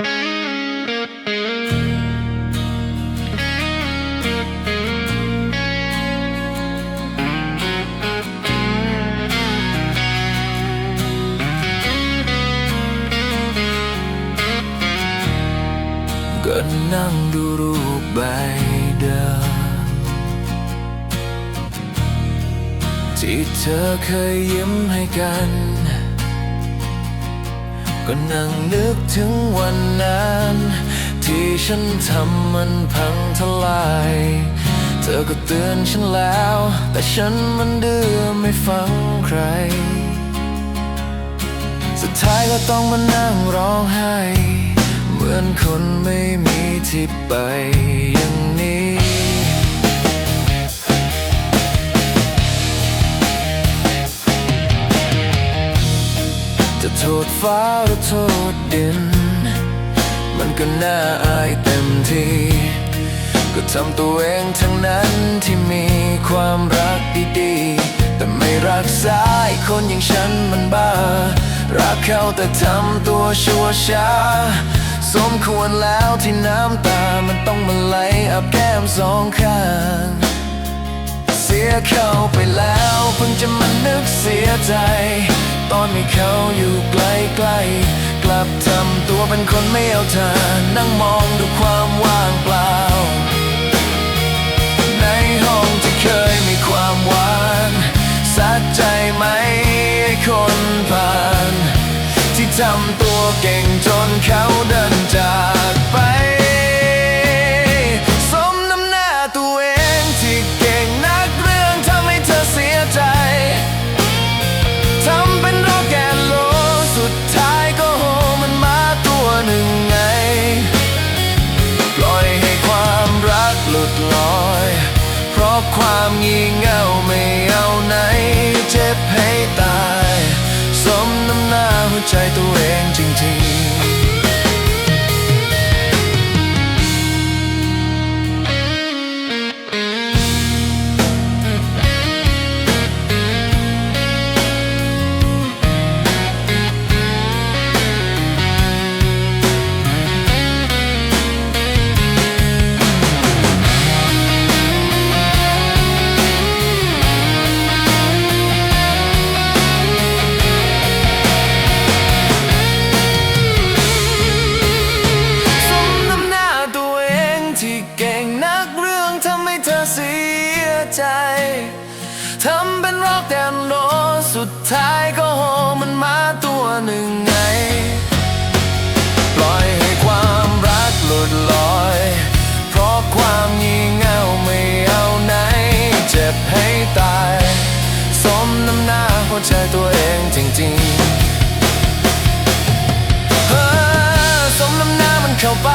ก็นั่งดูรูปใบเดิมที่เธอเคยยิ้มให้กัน ก็นั่งนึกถึงวันนั้น ที่ฉันทำมันพังทลาย เธอก็เตือนฉันแล้ว แต่ฉันมันดื้อไม่ฟังใคร สุดท้ายก็ต้องมานั่งร้องไห้ เหมือนคนไม่มีที่ไป โทษฟ้าหรือโทษดิน มันก็น่าอายเต็มทีก็ทำตัวเองทั้งนั้นที่มีความรักดีๆ แต่ไม่รักษาไอ้คนอย่างฉันมันบ้า รักเขาแต่ทำตัวชั่วช้า สมควรแล้วที่น้ำตามันต้องมาไหลอาบแก้มสองข้าง ยเขาไปแล้วเพิ่งจะมานึกเสียใจ ตอนมีเขาอยู่ใกล้ๆกลับทำตัวเป็นคนไม่เอาทานนั่งมองดูความว่างเปล่า ในห้องที่เคยมีความหวานสักใจไหมไอ้คนผ่าน ที่ทำตัวเก่งจนเขาเดินจากไป ความงี่เง่าไม่ เสียใจทำเป็นร็อกแต่นโรสุดท้ายก็โหมันมาตัวหนึ่งไง ปล่อยให้ความรักหลุดลอย เพราะความยิ่เงาไม่เอาไหน เจ็บให้ตาย สมน้ำหน้าหัวใจตัวเองจริงๆ เฮ้อสมน้ำหน้ามันเข้าไป